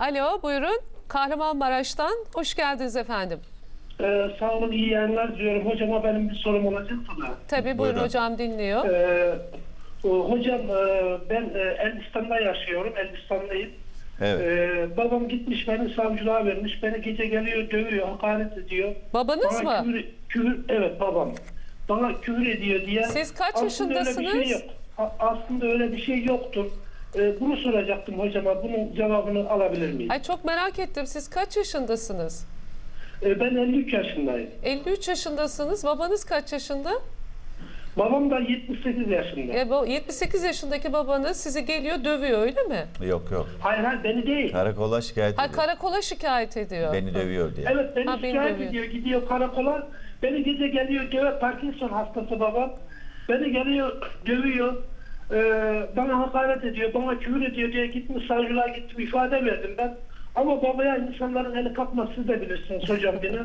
Alo buyurun. Kahramanmaraş'tan hoş geldiniz efendim. Ee, sağ olun, iyi yayınlar diliyorum. Hocama benim bir sorum olacak da. Tabii buyurun, Buyurun. hocam dinliyor. Ee, o, hocam e, ben e, Elbistan'da yaşıyorum, Elbistan'dayım. Evet. Ee, babam gitmiş beni savcılığa vermiş, beni gece geliyor, dövüyor, hakaret ediyor. Babanız Bana mı? Küfür, küfür, evet babam. Bana küfür ediyor diye. Siz kaç Aslında öyle bir şey yaşındasınız? yok. A- aslında öyle bir şey yoktur. Ee, bunu soracaktım hocama, bunun cevabını alabilir miyim? Ay çok merak ettim. Siz kaç yaşındasınız? Ee, ben 53 yaşındayım. 53 yaşındasınız. Babanız kaç yaşında? Babam da 78 yaşında. E, bu 78 yaşındaki babanız sizi geliyor dövüyor öyle mi? Yok yok. Hayır hayır beni değil. Karakola şikayet Ha ediyor. karakola şikayet ediyor. Beni dövüyor diye. Evet beni Ha, beni şikayet dövüyor. ediyor. Gidiyor karakola. Beni gece geliyor döve Parkinson hastası babam. Beni geliyor dövüyor. Ee, bana hakaret ediyor. Bana küfür ediyor diye gitmiş savcılığa gittim ifade verdim ben. Ama babaya insanların eli kalkmaz siz de bilirsiniz hocam beni.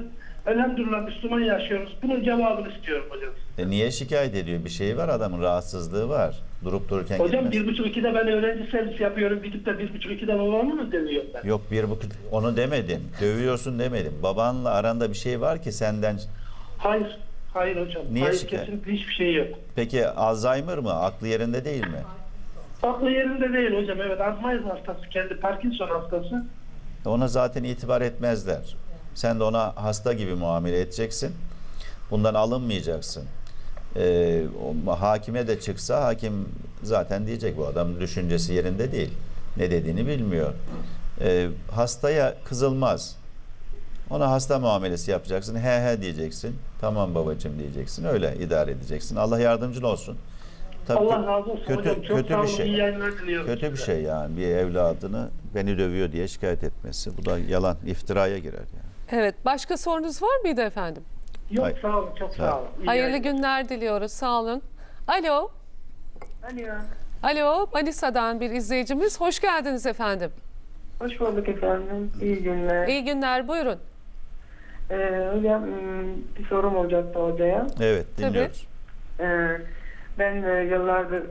Elhamdülillah Müslüman yaşıyoruz. Bunun cevabını istiyorum hocam. E niye şikayet ediyor? Bir şey var adamın rahatsızlığı var. Durup dururken Hocam gitmez. bir buçuk ikide ben öğrenci servisi yapıyorum. Gidip de bir buçuk ikide babamı mı dövüyorum ben? Yok bir bu onu demedim. Dövüyorsun demedim. Babanla aranda bir şey var ki senden. Hayır. Hayır hocam. Niye Hayır şikayet? kesinlikle hiçbir şey yok. Peki Alzheimer mı? Aklı yerinde değil mi? Aklı yerinde değil hocam. Evet Alzheimer hastası. Kendi Parkinson hastası. Ona zaten itibar etmezler. Sen de ona hasta gibi muamele edeceksin. Bundan alınmayacaksın. Ee, o hakime de çıksa hakim zaten diyecek bu adam düşüncesi yerinde değil. Ne dediğini bilmiyor. Ee, hastaya kızılmaz. Ona hasta muamelesi yapacaksın. He he diyeceksin. Tamam babacığım diyeceksin. Öyle idare edeceksin. Allah yardımcın olsun. Tabii Allah razı olsun kötü, hocam. Çok kötü sağ bir olun. şey. İyi yayınlar diliyorum. Kötü bir size. şey yani bir evladını beni dövüyor diye şikayet etmesi. Bu da yalan, iftiraya girer yani. Evet. Başka sorunuz var mıydı efendim? Yok Hayır. sağ olun. Çok Sağ sağ olun. İyi Hayırlı yayınlar. günler diliyoruz. Sağ olun. Alo. Alo. Alo. Manisa'dan bir izleyicimiz. Hoş geldiniz efendim. Hoş bulduk efendim. İyi günler. İyi günler. Buyurun. Ee, hocam m, bir sorum olacaktı hocaya. Evet Tabii. dinliyoruz. Ee, ben e, yıllardır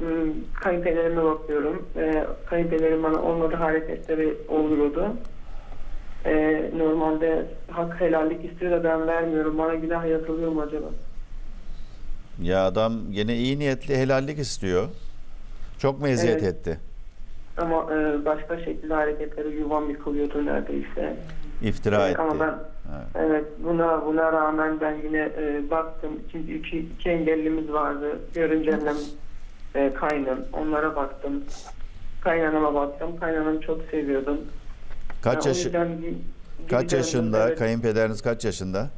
m, kayınpederime bakıyorum. Ee, kayınpederim bana olmadığı hareketleri oluyordu. Ee, normalde hak helallik istiyor da ben vermiyorum. Bana günah yazılıyor mu acaba? Ya adam gene iyi niyetli helallik istiyor. Çok mu eziyet Evet. etti? Ama e, başka şekilde hareketleri yuvam yıkılıyordu neredeyse. İftira Ee, etti. ama ben Evet. Evet buna buna rağmen ben yine e, baktım. Çünkü iki, iki engellimiz vardı. Görümcemle e, kaynım. Onlara baktım. Kaynanama baktım. Kaynanamı çok seviyordum. Kaç Yani yaşı kaç yaşında? Evet. Kayınpederiniz kaç yaşında?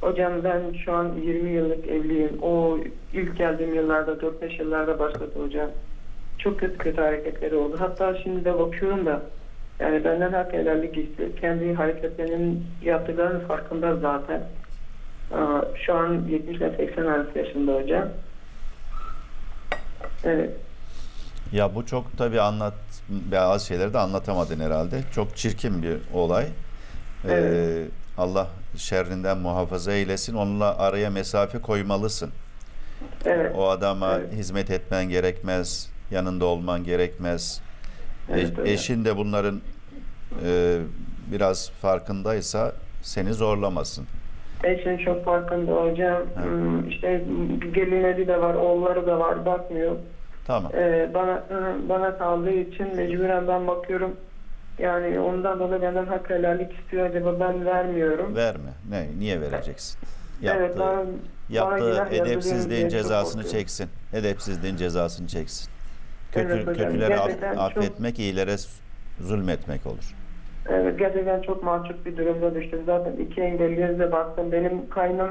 hocam ben şu an 20 yıllık evliyim. O ilk geldiğim yıllarda 4-5 yıllarda başladı hocam. Çok kötü kötü hareketleri oldu. Hatta şimdi de bakıyorum da yani benden hak helallik istiyor. Kendi hareketlerinin yaptıklarının farkında zaten. Aa, Şu an 70 ile 80 arası yaşında hocam. Evet. Ya bu çok tabii anlat bazı şeyleri de anlatamadın herhalde. Çok çirkin bir olay. Ee, Evet. Allah şerrinden muhafaza eylesin. Onunla araya mesafe koymalısın. Evet. O adama Evet. hizmet etmen gerekmez. Yanında olman gerekmez. Evet, öyle. eşin de bunların e, biraz farkındaysa seni zorlamasın. Eşim çok farkında hocam. Evet. Hmm, İşte gelinleri de var, oğulları da var. Bakmıyor. Tamam. Ee, bana bana kaldığı için mecburen ben bakıyorum. Yani ondan dolayı benden hak helallik istiyor. Acaba ben vermiyorum. Verme. Ne? Niye vereceksin? Evet, Yaptığı, bana, bana yaptığı edepsizliğin cezasını çeksin. Edepsizliğin cezasını çeksin. Kötü, Evet kötülere af- gerçekten çok- affetmek, iyilere zulmetmek olur. Evet gerçekten çok mahcup bir durumda düştüm. Zaten iki engelliye de baktım. Benim kaynım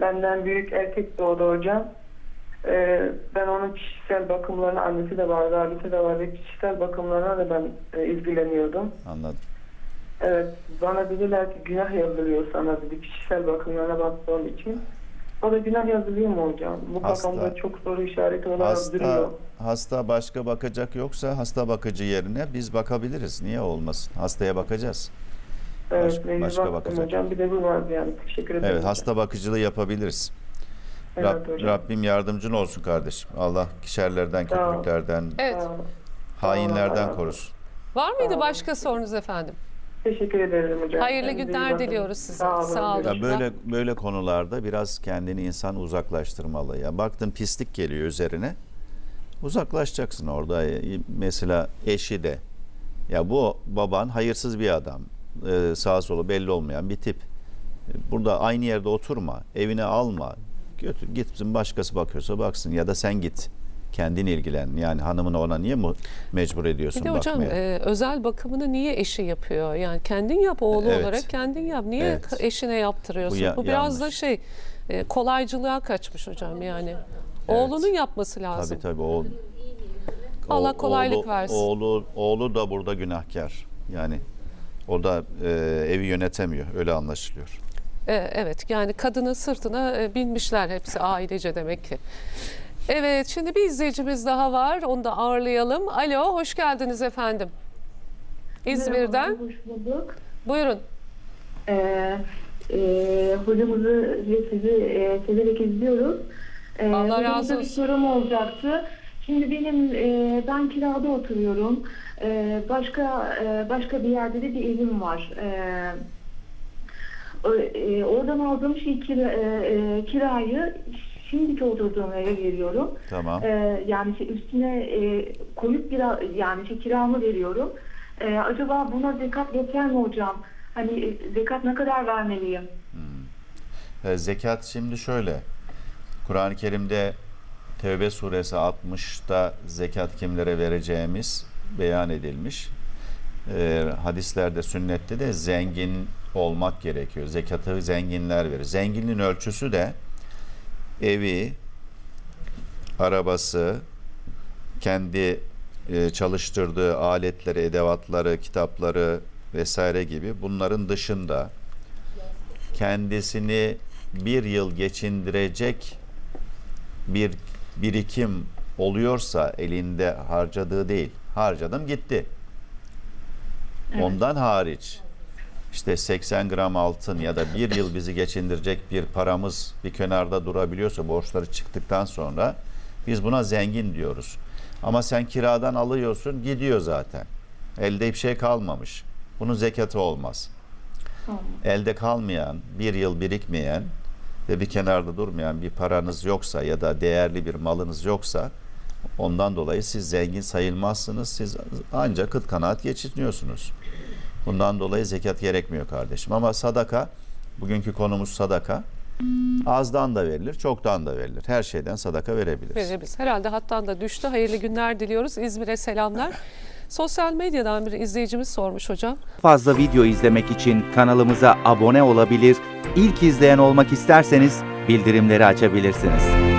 benden büyük erkek doğdu hocam. Ee, ben onun kişisel bakımlarına, annesi de vardı, abisi de vardı. Kişisel bakımlarına da ben e, ilgileniyordum. Anladım. Evet, bana dediler ki günah yazılıyor sana dedi. Kişisel bakımlarına baktığım için. O da günah yazılıyor mu hocam? Bu Hasta. kafamda çok soru işareti olarak Hasta, duruyor. hasta başka bakacak yoksa hasta bakıcı yerine biz bakabiliriz. Niye olmasın? Hastaya bakacağız. Evet, başka- bakacak. hocam. Bir de bu vardı yani. Teşekkür ederim. Evet, hocam. hasta bakıcılığı yapabiliriz. Evet Rab- hocam. Rabbim yardımcın olsun kardeşim. Allah şerlerden, Sağ ol. kötülüklerden, Evet. Hainlerden korusun. Var mıydı başka sorunuz efendim? Teşekkür ederim hocam. Hayırlı Kendinize iyi günler bakın. diliyoruz size. Sağ olun. Sağ olun. Ya böyle böyle konularda biraz kendini insan uzaklaştırmalı. Ya baktın pislik geliyor üzerine. Uzaklaşacaksın orada. E, Mesela eşi de. Ya bu baban hayırsız bir adam. Ee, sağa solu belli olmayan bir tip. E, Burada aynı yerde oturma. Evine alma. Götür gitsin başkası bakıyorsa baksın ya da sen git. Kendin ilgilen. Yani hanımını ona niye mu mecbur ediyorsun Bir de hocam bakmaya? e, özel bakımını niye eşi yapıyor? Yani kendin yap oğlu Evet. olarak kendin yap. Niye Evet. eşine yaptırıyorsun? Bu Bu, ya- biraz da yanlış. şey e, kolaycılığa kaçmış hocam yani. Oğlunun yapması lazım. Tabii tabii o Allah o- kolaylık oğlu, versin. Oğlu oğlu da burada günahkar. Yani o da e, evi yönetemiyor. Öyle anlaşılıyor. E, evet yani kadının sırtına e, binmişler hepsi ailece demek ki. Evet şimdi bir izleyicimiz daha var. Onu da ağırlayalım. Alo hoş geldiniz efendim. İzmir'den. Merhaba, Hoş bulduk. Buyurun. Ee, e, hocamızı ve sizi e, severek izliyoruz. Ee, Allah hocamıza razı Bir olsun. sorum olacaktı. Şimdi benim e, ben kirada oturuyorum. Ee, başka e, başka bir yerde de bir evim var. Ee, o- e, oradan aldığım şey kira, e, e, kirayı şimdiki oturduğum eve veriyorum. Tamam. Ee, yani şey üstüne e, koyup kira yani şey kiramı veriyorum. Ee, acaba buna zekat yeter mi hocam? Hani e, zekat ne kadar vermeliyim? E, zekat şimdi şöyle. Kur'an-ı Kerim'de Tevbe suresi 60'ta zekat kimlere vereceğimiz beyan edilmiş. E, hadislerde, sünnette de zengin olmak gerekiyor. Zekatı zenginler verir. Zenginin ölçüsü de evi, arabası, kendi e, çalıştırdığı aletleri, edevatları, kitapları vesaire gibi bunların dışında kendisini bir yıl geçindirecek bir birikim oluyorsa elinde harcadığı değil, harcadım gitti. Ondan hariç işte 80 gram altın ya da bir yıl bizi geçindirecek bir paramız bir kenarda durabiliyorsa borçları çıktıktan sonra biz buna zengin diyoruz. Ama sen kiradan alıyorsun gidiyor zaten. Elde bir şey kalmamış. Bunun zekatı olmaz. Elde kalmayan, bir yıl birikmeyen ve bir kenarda durmayan bir paranız yoksa ya da değerli bir malınız yoksa ondan dolayı siz zengin sayılmazsınız. Siz ancak kıt kanaat geçiniyorsunuz. Bundan dolayı zekat gerekmiyor kardeşim. Ama sadaka, bugünkü konumuz sadaka. Azdan da verilir, çoktan da verilir. Her şeyden sadaka verebiliriz. Verebiliriz. Herhalde hattan da düştü. Hayırlı günler diliyoruz. İzmir'e selamlar. Sosyal medyadan bir izleyicimiz sormuş hocam. fazla video izlemek için kanalımıza abone olabilir, ilk izleyen olmak isterseniz bildirimleri açabilirsiniz.